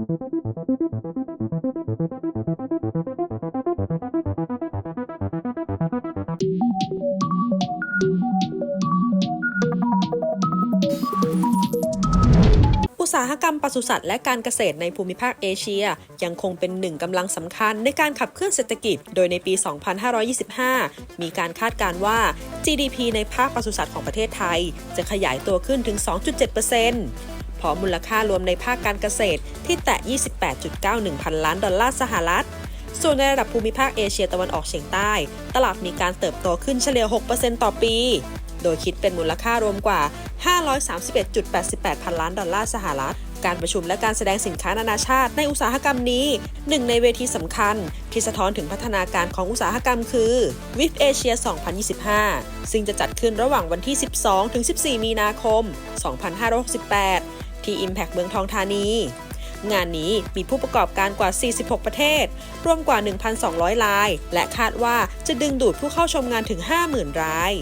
อุตสาหกรรมปศุสัตว์และการเกษตรในภูมิภาคเอเชีย ยังคงเป็นหนึ่งกำลังสำคัญในการขับเคลื่อนเศรษฐกิจ โดยในปี 2525 มีการคาดการณ์ว่า GDP ในภาคปศุสัตว์ของประเทศไทย จะขยายตัวขึ้นถึง 2.7% พร้อมูลค่ารวมในภาคการเกษตรที่แตะ 28.91 พันล้านดอลลาร์สหรัฐ ส่วนในระดับภูมิภาคเอเชียตะวันออกเฉียงใต้ ตลาดมีการเติบโตขึ้นเฉลี่ย 6%ต่อปี โดยคิดเป็นมูลค่ารวมกว่า 531.88 พันล้านดอลลาร์สหรัฐการประชุมและการแสดงสินค้านานาชาติในอุตสาหกรรมนี้ หนึ่งในเวทีสำคัญ ที่สะท้อนถึงพัฒนาการของอุตสาหกรรมคือ WIF Asia 2025 ซึ่งจะจัดขึ้นระหว่างวันที่ 12 ถึง 14 มีนาคม 2568 ที่ Impact เมืองทองธานี งานนี้มีผู้ประกอบการกว่า 46 ประเทศ รวมกว่า 1,200 ราย และคาดว่าจะดึงดูดผู้เข้าชมงานถึง 50,000 ราย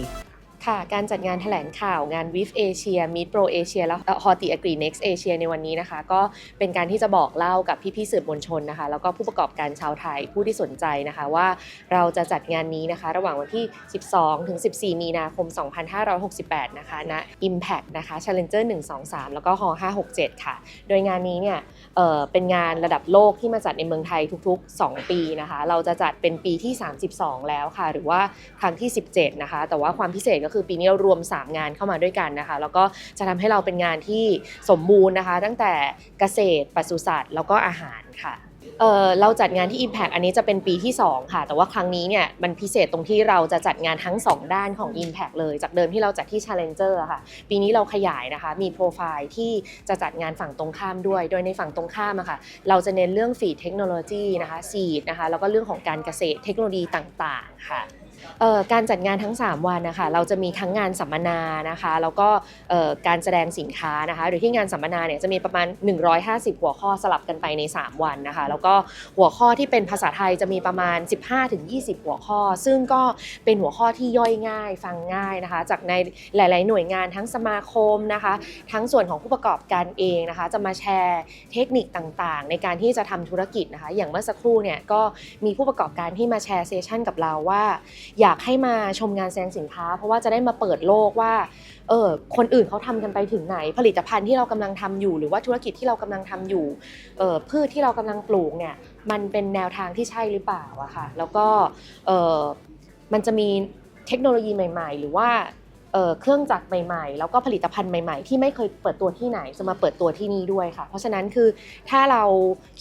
ค่ะ การจัดงานแถลงข่าวงาน WIF Asia Meet Pro Asia และ Horti Agri Next Asia ในวันนี้นะคะ ก็เป็นการที่จะบอกเล่ากับพี่ๆสื่อมวลชนนะคะ แล้วก็ผู้ประกอบการชาวไทยผู้ที่สนใจนะคะว่าเราจะจัดงานนี้นะคะ ระหว่างวันที่ 12 ถึง 14 มีนาคม 2568 นะคะณ Impact นะคะ Challenger 123 แล้วก็ Hall 567 ค่ะ โดยงานนี้เนี่ยเเป็นงานระดับโลกที่มาจัดในเมืองไทยทุก ๆ 2 ปีนะคะ เราจะจัดเป็นปีที่ 32 แล้วค่ะ หรือว่าครั้งที่ 17 นะคะ แต่ว่าความพิเศษก็คือปีนี้เรารวม 3 งานเข้ามาด้วยกันนะคะ แล้วก็จะทำให้เราเป็นงานที่สมบูรณ์นะคะ ตั้งแต่เกษตรปศุสัตว์แล้วก็อาหารค่ะเเราจัดงานที่ Impact อันนี้จะเป็นปีที่ 2 ค่ะ แต่ว่าครั้งนี้เนี่ยมันพิเศษตรงที่เราจะจัดงานทั้ง 2 ด้านของ Impact เลย จากเดิมที่เราจัดที่ Challenger ค่ะ ปีนี้เราขยายนะคะ มีโปรไฟล์ที่จะจัดงานฝั่งตรงข้ามด้วย โดยในฝั่งตรงข้ามอะค่ะ เราจะเน้นเรื่องฟีดเทคโนโลยีนะคะ ซีดนะคะ แล้วก็เรื่องของการเกษตรเทคโนโลยีต่างๆ ค่ะ การจัดงานทั้ง 3 วันนะคะเราจะมีทั้งงานสัมมนานะคะแล้วก็การแสดงสินค้านะคะโดยที่งานสัมมนาเนี่ยจะมีประมาณ 150 หัวข้อสลับกันไปใน 3 วันนะคะแล้วก็หัวข้อที่เป็นภาษาไทยจะมีประมาณ 15-20 หัวข้อ ซึ่งก็เป็นหัวข้อที่ย่อยง่ายฟังง่ายนะคะจากในหลาย ๆ หน่วยงานทั้งสมาคมนะคะทั้งส่วนของผู้ประกอบการเองนะคะจะมาแชร์เทคนิคต่างๆ ในการที่จะทำธุรกิจนะคะอย่างเมื่อสักครู่เนี่ยก็มีผู้ประกอบการที่มาแชร์เซสชั่นกับเราว่าอยากให้มาชมงานแสดงสินค้า เพราะว่าจะได้มาเปิดโลกว่าเออคนอื่นเขาทำกันไปถึงไหน ผลิตภัณฑ์ที่เรากำลังทำอยู่ หรือว่าธุรกิจที่เรากำลังทำอยู่เออพืชที่เรากำลังปลูกเนี่ยมันเป็นแนวทางที่ใช่หรือเปล่าอะค่ะแล้วก็เออมันจะมีเทคโนโลยีใหม่ ๆ หรือว่าเครื่องจักรใหม่ๆ แล้วก็ผลิตภัณฑ์ใหม่ๆ ที่ไม่เคยเปิดตัวที่ไหนจะมาเปิดตัวที่นี่ด้วยค่ะ เพราะฉะนั้นคือถ้าเรา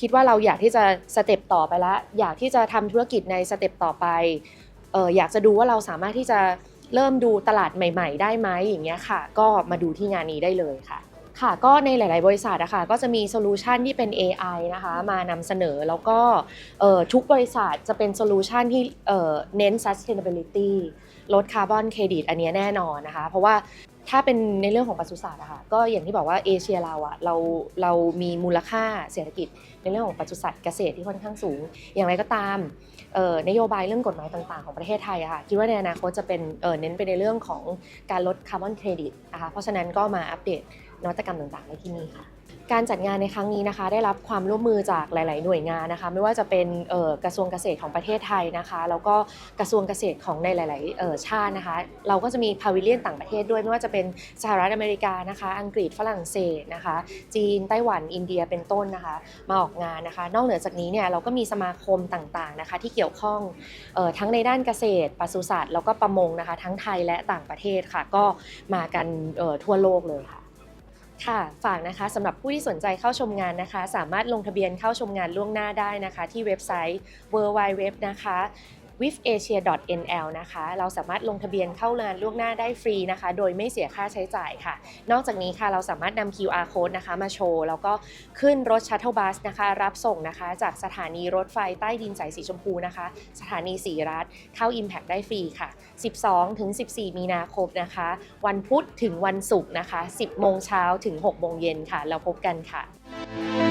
คิดว่าเราอยากที่จะสเต็ปต่อไปแล้วอยากที่จะทำธุรกิจในสเต็ปต่อไป เอออยากจะดูว่าเราสามารถที่จะเริ่มดูตลาดใหม่ ๆ ได้ไหมอย่างเงี้ยค่ะ ก็มาดูที่งานนี้ได้เลยค่ะค่ะก็ในหลาย ๆ บริษัทนะคะก็จะมีโซลูชันที่เป็น AI นะคะมานำเสนอแล้วก็ทุกบริษัทจะเป็นโซลูชันที่เเน้น sustainability ลดคาร์บอนเครดิตอันนี้แน่นอนนะคะ เพราะว่าถ้าเป็นในเรื่องของปศุสัตว์อะค่ะก็อย่างที่บอกว่าเอเชียเราอะเราเรามีมูลค่าเศรษฐกิจในเรื่องของปศุสัตว์เกษตรที่ค่อนข้างสูง อย่างไรก็ตามนโยบายเรื่องกฎหมายต่างๆ ของประเทศไทยอะค่ะคิดว่าในอนาคตจะเป็นเอ่อเน้นไปในเรื่องของการลดคาร์บอนเครดิตนะคะเพราะฉะนั้นก็มาอัปเดตนวัตกรรมต่างๆในที่นี่ค่ะ การจัดงานในครั้งนี้นะคะ ได้รับความร่วมมือจากหลาย ๆ หน่วยงานนะคะ ไม่ว่าจะเป็นกระทรวงเกษตรของประเทศไทยนะคะ แล้วก็กระทรวงเกษตรของในหลาย ๆ ชาตินะคะ เราก็จะมีพาวิเลียนต่างประเทศด้วย ไม่ว่าจะเป็นสหรัฐอเมริกานะคะ อังกฤษฝรั่งเศสนะคะ จีนไต้หวันอินเดียเป็นต้นนะคะ มาออกงานนะคะ นอกเหนือจากนี้เนี่ยเราก็มีสมาคมต่าง ๆ นะคะ ที่เกี่ยวข้องทั้งในด้านเกษตรปศุสัตว์แล้วก็ประมงนะคะ ทั้งไทยและต่างประเทศค่ะ ก็มากันทั่วโลกเลยค่ะ ค่ะฝากนะคะสำหรับผู้ที่สนใจเข้าชมงานนะคะ สามารถลงทะเบียนเข้าชมงานล่วงหน้าได้นะคะ ที่เว็บไซต์ w w w นะคะ wifasia.nl นะคะ เราสามารถลงทะเบียนเข้างานล่วงหน้าได้ฟรีนะคะ โดยไม่เสียค่าใช้จ่ายค่ะ นอกจากนี้ค่ะเราสามารถนำ QR code นะคะมาโชว์ แล้วก็ขึ้นรถชัตเทิลบัสนะคะ รับส่งนะคะ จากสถานีรถไฟใต้ดินสายสีชมพูนะคะ สถานีสีรัฐเข้า Impact ได้ฟรีค่ะ 12 ถึง 14 มีนาคมนะคะ วันพุธถึงวันศุกร์นะคะ 10 โมงเช้าถึง 6 โมงเย็นค่ะ เราพบกันค่ะ